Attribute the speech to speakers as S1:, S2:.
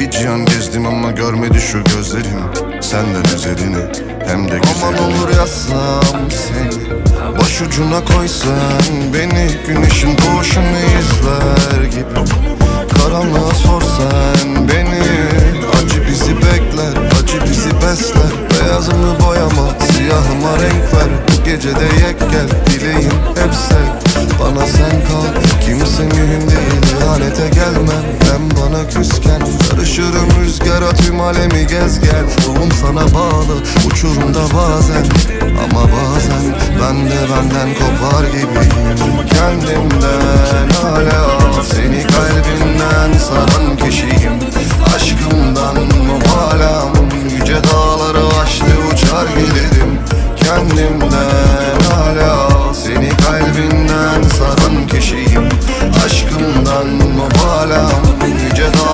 S1: Bir cihan gezdim ama görmedi şu gözlerim. Senden özelini hem de güzelini Aman olur. yazsam seni Başucuna koysan beni. Güneşin doğuşunu izler gibi. Karanlığa sorsan beni. Acı bizi bekler, acı bizi besler. Beyazımı boyama, siyahıma renk ver. Bu gecede yek gel, dileğim hep sev bana küsken Karışırım rüzgara tüm alemi gez gel. Ruhum sana bağlı, uçurumda bazen. Ama bazen ben de benden kopar gibiyim